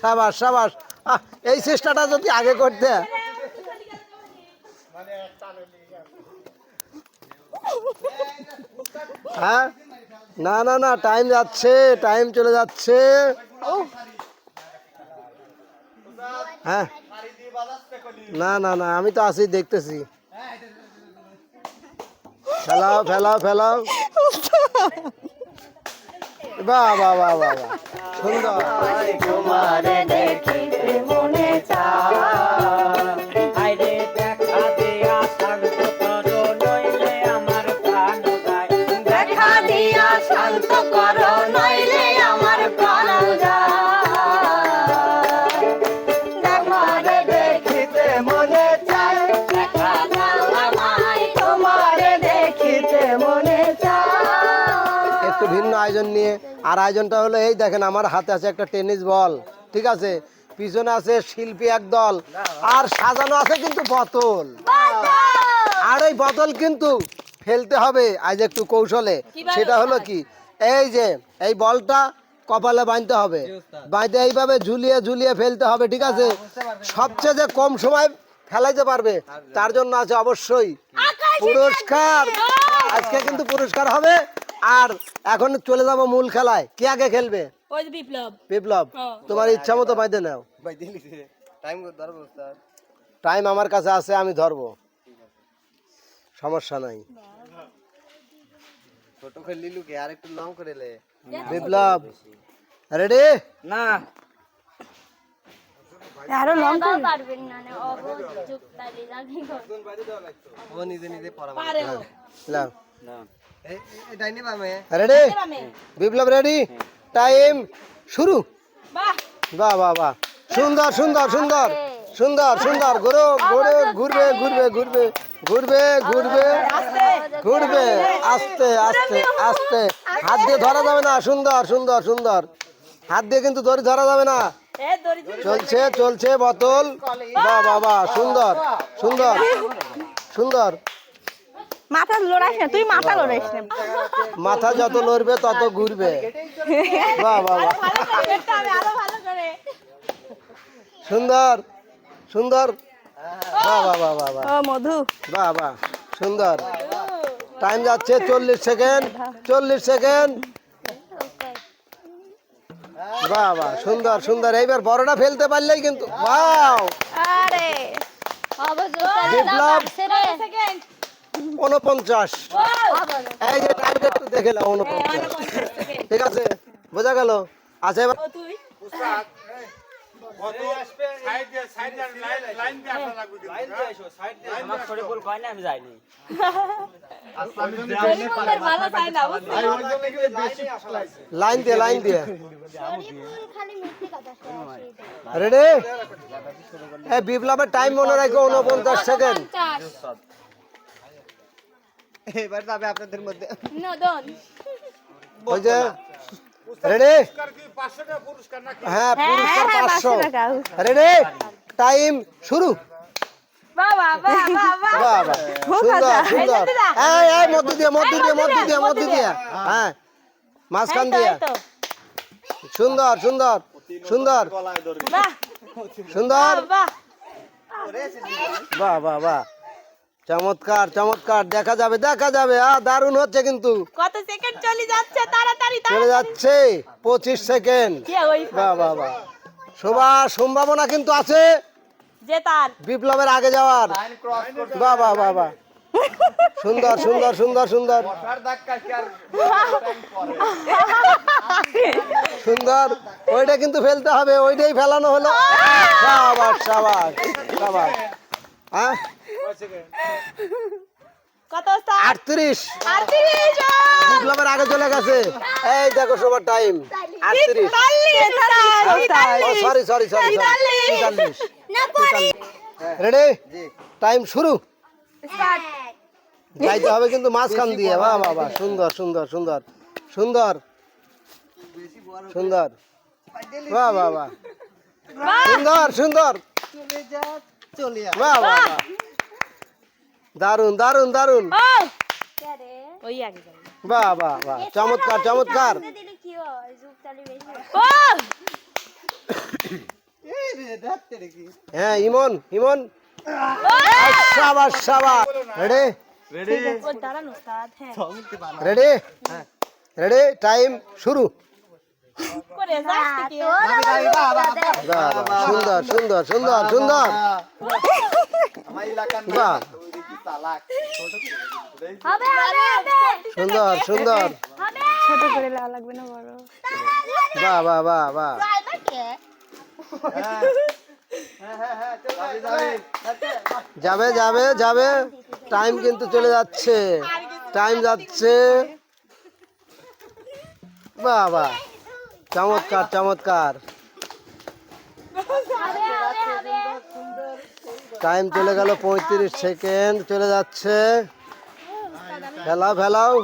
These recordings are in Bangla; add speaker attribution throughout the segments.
Speaker 1: সাবাস সাবাস। এই চেষ্টাটা যদি আগে করতে। হ্যাঁ? না না না টাইম যাচ্ছে টাইম চলে যাচ্ছে। হ্যাঁ? না না না, আমি তো আছি, দেখতেছি। ফেলাও ফেলাও ফেলাও। বাহ বাহ বাহ বাহ বাহ। সুন্দর।
Speaker 2: তোমারে দেখিতে মনে শান্ত করো নইলে আমার প্রাণ দেখিতে মনে চায়। তোমারে দেখিতে মনে চায়।
Speaker 1: একটু ভিন্ন আয়োজন নিয়ে আর আয়োজনটা হলো এই দেখেন আমার হাতে আছে একটা টেনিস বল ঠিক আছে? পিছনে আছে শিল্পী এক দল আর সাজানো আছে কিন্তু বোতল। আর এই বোতল কিন্তু ফেলতে হবে আজ একটু কৌশলে। সেটা হলো কি এই যে এই বলটা কপালে বাঁধতে হবে। বাঁধতে এইভাবে ঝুলিয়ে ঝুলিয়ে ফেলতে হবে ঠিক আছে? সবচেয়ে যে কম সময় ফেলাইতে পারবে তার জন্য আছে অবশ্যই পুরস্কার। আজকে কিন্তু পুরস্কার হবে আর এখন চলে যাব মূল খেলায়। কে আগে খেলবে?
Speaker 3: ওই বিপ্লব।
Speaker 1: বিপ্লব। তোমার ইচ্ছা মতো বাঁধে নাও। টাইম আমার কাছে আছে আমি ধরবো। সমস্যা নাই।
Speaker 4: ছোট করে লিলুকে আর একটু লং করে লে।
Speaker 1: বিপ্লব। রেডি
Speaker 2: না।
Speaker 3: আরও লং
Speaker 5: পারবেন না না অবযুক্ত তালি লাগি
Speaker 4: ও নিজে নিজে পড়া
Speaker 3: পারে
Speaker 1: লাও
Speaker 4: এটাই নিবা আমি
Speaker 1: রেডি বিপ্লব রেডি টাইম শুরু।
Speaker 3: বাহ।
Speaker 1: বাহ বাহ সুন্দর সুন্দর সুন্দর। সুন্দর সুন্দর। ঘুরো ঘুরো ঘুরবে ঘুরবে ঘুরবে ঘুরবে ঘুরবে। ঘুরবে আস্তে আস্তে আস্তে। হাত দিয়ে ধরা যাবে না। সুন্দর সুন্দর সুন্দর। হাত দিয়ে কিন্তু দড়ি ধরা যাবে না। চলছে চলছে বোতল। বাহ বাহ বাহ। সুন্দর সুন্দর সুন্দর।
Speaker 3: মাথা লড়াইস না তুই মাথা লড়াইস না।
Speaker 1: মাথা যত লড়বে তত ঘুরবে। বাহ বাহ সুন্দর সুন্দর। বাহ বাহ বাহ বাহ বাহ।
Speaker 3: মধু।
Speaker 1: বাহ বাহ সুন্দর। টাইম যাচ্ছে চল্লিশ সেকেন্ড চল্লিশ সেকেন্ড। বাহ বাহ সুন্দর সুন্দর। এইবার বড়টা ফেলতে পারলেই কিন্তু বাহ।
Speaker 3: আরে
Speaker 1: বিপ্লব।
Speaker 3: সেকেন্ড।
Speaker 1: উনপঞ্চাশ এই যে টাইমটা একটু দেখে নাও উনপঞ্চাশ ঠিক আছে বোঝা গেল? আচ্ছা এবার
Speaker 3: ও তুই?
Speaker 2: আমার ছোট বল কয় না আমি যাইনি।
Speaker 3: শরীফুলের ভালো চাই না বুঝলি
Speaker 1: লাইন দিয়ে লাইন দিয়ে
Speaker 5: শোনায়
Speaker 1: রেডি এই বিপ্লবের টাইম মনে রাখো উনপঞ্চাশ সেকেন্ড
Speaker 4: এবার যাবে আপনাদের মধ্যে।
Speaker 5: নদন
Speaker 1: ওই যে রেডি হ্যাঁ পুরস্কার পাঁচশো রেডি টাইম শুরু।
Speaker 3: বাবা
Speaker 1: সুন্দর সুন্দর। এই এই মধ্য দিয়ে মধ্য দিয়ে মধ্য দিয়ে মধ্য দিয়ে। হ্যাঁ। মাঝখান দিয়ে। সুন্দর সুন্দর সুন্দর। সুন্দর।
Speaker 3: বাহ।
Speaker 1: বাহ বাহ বাহ। চমৎকার চমৎকার দেখা যাবে দেখা যাবে আ দারুণ হচ্ছে কিন্তু।
Speaker 3: কত সেকেন্ড চলে যাচ্ছে তাড়াতাড়ি
Speaker 1: চলে যাচ্ছে পঁচিশ সেকেন্ড
Speaker 3: কে ওই
Speaker 1: বাহ বাহ বাহ। সবার সম্ভাবনা কিন্তু আছে।
Speaker 3: যে তার।
Speaker 1: বিপ্লবের আগে যাওয়ার। বাহ বাহ বাহ বাহ। সুন্দর সুন্দর সুন্দর সুন্দর। সুন্দর। ওইটা কিন্তু ফেলতে হবে ওইটাই ফেলানো হলো। সাবাস সাবাস সাবাস। হ্যাঁ
Speaker 3: কত
Speaker 1: আটত্রিশ। বিপ্লবের আগে চলে গেছে। এই দেখো সবার টাইম আটত্রিশ। Sorry sorry sorry ready time শুরু। যাইতে হবে কিন্তু মাঝখান দিয়ে। বাহ বাহ বাহ। সুন্দর সুন্দর সুন্দর। সুন্দর। সুন্দর। বাহ বাহ বাহ। সুন্দর সুন্দর।
Speaker 4: চলে
Speaker 1: বাহ বাহ বাহ। দারুণ দারুণ দারুণ
Speaker 3: ওই আগে যাবে।
Speaker 1: বাহ বাহ বাহ। চমৎকার চমৎকার।
Speaker 5: হয়?
Speaker 1: হ্যাঁ। ইমন ইমন। সাবাস সাবাস। রেডি
Speaker 3: ও দাঁড়ান ওস্তাদ হ্যাঁ।
Speaker 1: রেডি রেডি টাইম শুরু। সুন্দর সুন্দর সুন্দর সুন্দর। বাহ। সুন্দর সুন্দর।
Speaker 3: ছোট করে লাগা লাগবে না বড়।
Speaker 1: বাহ বাহ বাহ বাহ। যাবে যাবে যাবে। টাইম কিন্তু চলে যাচ্ছে। টাইম যাচ্ছে। বাহ বাহ। চমৎকার চমৎকার। টাইম চলে গেল পঁয়ত্রিশ সেকেন্ড চলে যাচ্ছে। ফেলাও ফেলাও।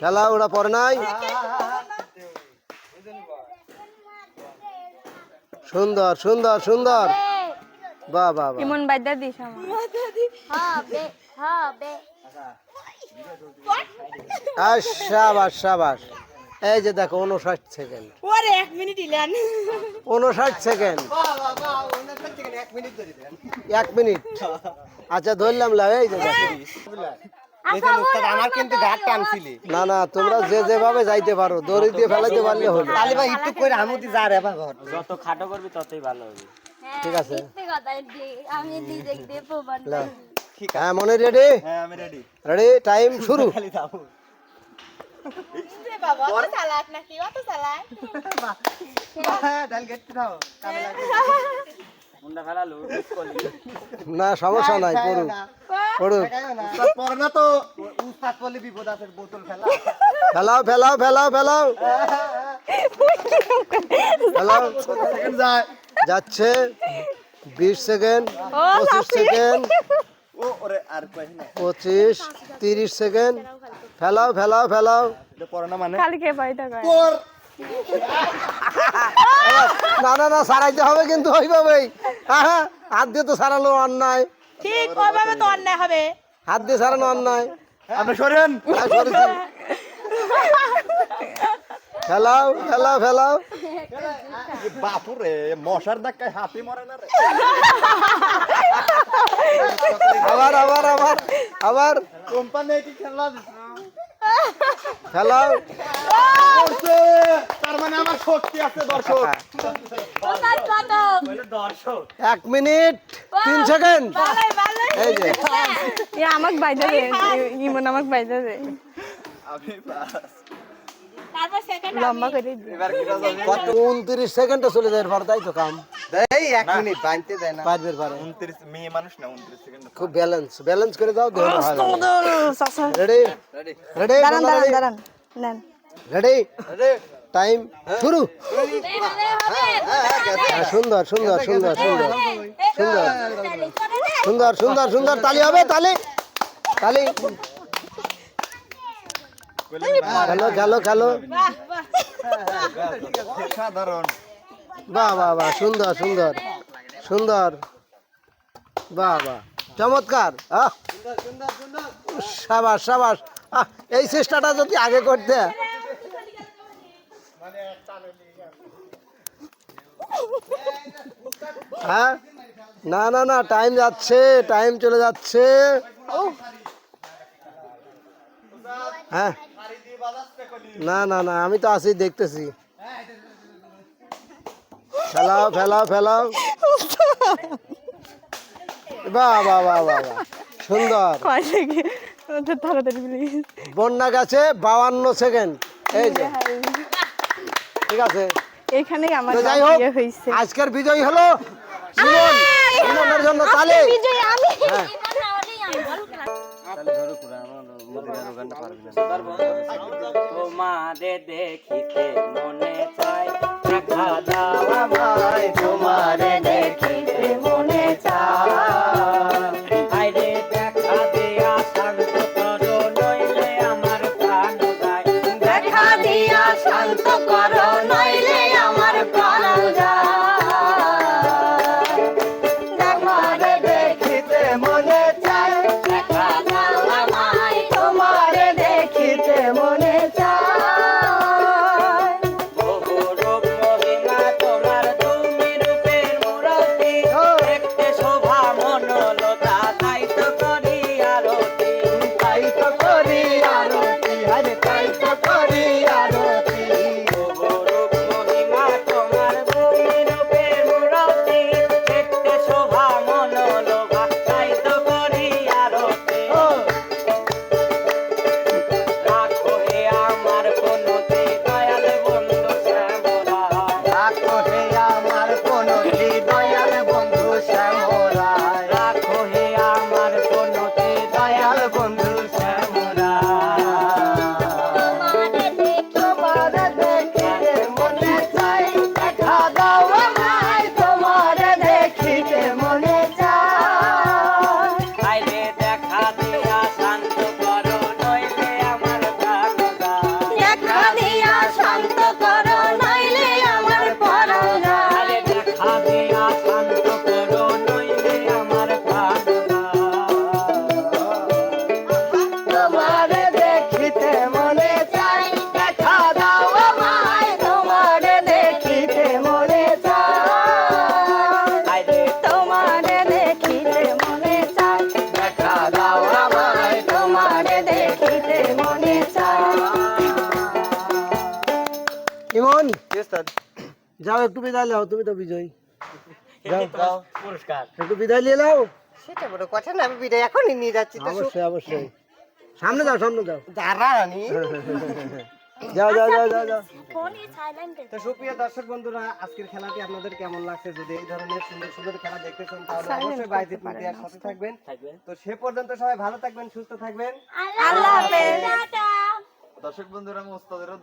Speaker 1: ফেলাও ওরা পরে নাই? সুন্দর সুন্দর সুন্দর। বাহ বাহ
Speaker 3: ইমন বাইদা দিস আমার
Speaker 5: হবে হবে।
Speaker 1: আর সাবাস সাবাস। এই যে দেখো উনষাট সেকেন্ড
Speaker 3: ওরে এক মিনিট ইলেন
Speaker 1: উনষাট সেকেন্ড
Speaker 4: এক মিনিট
Speaker 1: আচ্ছা ধরলাম লাভ এই যে দেখো।
Speaker 4: আমার কিন্তু ঘাট টানছিলি
Speaker 1: না না তোমরা যে যেভাবে যাইতে পারো দড়ি দিয়ে ফেলাইতে পারলে হলো
Speaker 4: তাহলে ভাই একটু করে আমুদি যা রে বা ঘর
Speaker 2: যত খাটো করবি ততই ভালো হবে।
Speaker 1: ঠিক আছে।
Speaker 5: মিথ্যে দি- আমি প্রমাণ।
Speaker 1: হ্যাঁ মনে রেডি?
Speaker 4: হ্যাঁ আমি রেডি
Speaker 1: রেডি টাইম শুরু।
Speaker 4: খালি যাব
Speaker 3: বাবা অত চালাক নাকি? অত চালাক?
Speaker 4: ডাল গেটতে দাও
Speaker 2: মুন্ডা ফেলালু
Speaker 1: না সমস্যা নাই পড়ুক পড়ুক
Speaker 4: উস্তাদ পরে না তো? উস্তাদ বলে বিপদ আছে বোতল ফেলা
Speaker 1: ফেলাও ফেলাও ফেলাও ফেলাও। ফেলাও।
Speaker 4: সেকেন্ড যায়
Speaker 1: যাচ্ছে। বিশ সেকেন্ড
Speaker 3: ও,
Speaker 1: পঁচিশ সেকেন্ড।
Speaker 4: ও ওরে আর কই না।
Speaker 1: পঁচিশ তিরিশ সেকেন্ড। ফেলাও ফেলাও ফেলাও।
Speaker 4: মানে?
Speaker 3: কালকে
Speaker 1: না না না সারাইতে হবে কিন্তু ওইভাবেই। হ্যাঁ হ্যাঁ হাত দিয়ে তো সারালো অন্যায়।
Speaker 3: ঠিক ওইভাবে তো অন্যায় হবে।
Speaker 1: হাত দিয়ে সারানো অন্যায়।
Speaker 4: আপনি সরেন।
Speaker 1: আর ফেলাও ফেলাও ফেলাও।
Speaker 4: বাপুরে মশার ধাক্কায় হাতি মরে না রে।
Speaker 1: আবার আবার আবার আবার।
Speaker 4: কোম্পানি কি খেলা করছে তার মানে আমার শক্তি আছে দর্শক।
Speaker 1: এক মিনিট তিন সেকেন্ড। এই যে।
Speaker 3: আমাক বাইদা দে ইমন আমাকে বাইদা দে
Speaker 4: আমি
Speaker 3: সেকেন্ড লম্বা করে দি
Speaker 4: এবার কি কাজ হবে
Speaker 1: কত উনত্রিশ সেকেন্ডে চলে যায় এরপর তাই তো কাম।
Speaker 4: এই এক মিনিট বাঁধতে দেয় না।
Speaker 1: পারবে পারে।
Speaker 4: 29 মেয়ে মানুষ না 29 সেকেন্ড
Speaker 1: খুব ব্যালেন্স ব্যালেন্স করে দাও দেহ রেডি
Speaker 4: রেডি
Speaker 1: রেডি
Speaker 3: দাঁড়ান দাঁড়ান দাঁড়ান নেন।
Speaker 1: রেডি
Speaker 4: রেডি
Speaker 1: টাইম শুরু।
Speaker 5: হবে হবে
Speaker 1: হ্যাঁ, সুন্দর সুন্দর সুন্দর সুন্দর। সুন্দর। সুন্দর সুন্দর সুন্দর তালি হবে তালি। তালি। খেলো খেলো খেলো।
Speaker 4: সাধারণ
Speaker 1: বাহ। বাহ বাহ সুন্দর সুন্দর সুন্দর। বাহ বাহ চমৎকার সাবাস সাবাস। এই চেষ্টাটা যদি আগে করতে। হ্যাঁ? না না না টাইম যাচ্ছে টাইম চলে যাচ্ছে। হ্যাঁ? না না না আমি তো আছি দেখতেছি। ফেলাও ফেলাও ফেলাও। বাহ বাহ বাহ বাহ বাহ। সুন্দর। বন্যা গেছে বাউান্ন সেকেন্ড এই যে। ঠিক আছে।
Speaker 3: এখানেই আমার
Speaker 1: যাই হোক
Speaker 3: বিয়ে হয়েছে
Speaker 1: আজকের বিজয়ী হলো ইমন। ইমনের জন্য তালে।
Speaker 3: বিজয় আমি।
Speaker 2: তোমারে দেখিতে মনে চায় দেখা দাও
Speaker 4: আমায়। তোমারে দেখিতে মনে
Speaker 2: চাই। শান্ত করো
Speaker 1: যাও একটু বিদায় নাও তুমি তো বিজয়ী। যাও।
Speaker 2: যাও পুরস্কার।
Speaker 1: একটু বিদায় নিয়ে নাও।
Speaker 3: সেটা বড় কথা না আমি বিদায় এখনই নিয়ে যাচ্ছি তো
Speaker 1: অবশ্যই অবশ্যই। সামনে যাও সামনে যাও।
Speaker 3: দাঁড়ানি
Speaker 1: যাও যাও যাও যাও যাও।
Speaker 3: তো সুপ্রিয় দর্শক বন্ধুরা আজকের খেলাটি আপনাদের কেমন লাগছে? যদি এই ধরনের সুন্দর সুন্দর খেলা দেখতে চান তাহলে অবশ্যই বাইজিৎ মিডিয়ার সাথে
Speaker 2: থাকবেন।
Speaker 3: তো সে পর্যন্ত সবাই ভালো থাকবেন সুস্থ থাকবেন।
Speaker 5: আল্লাহ হাফেজ। টাটা।
Speaker 4: দর্শক বন্ধুরা আমি ওস্তাদেরও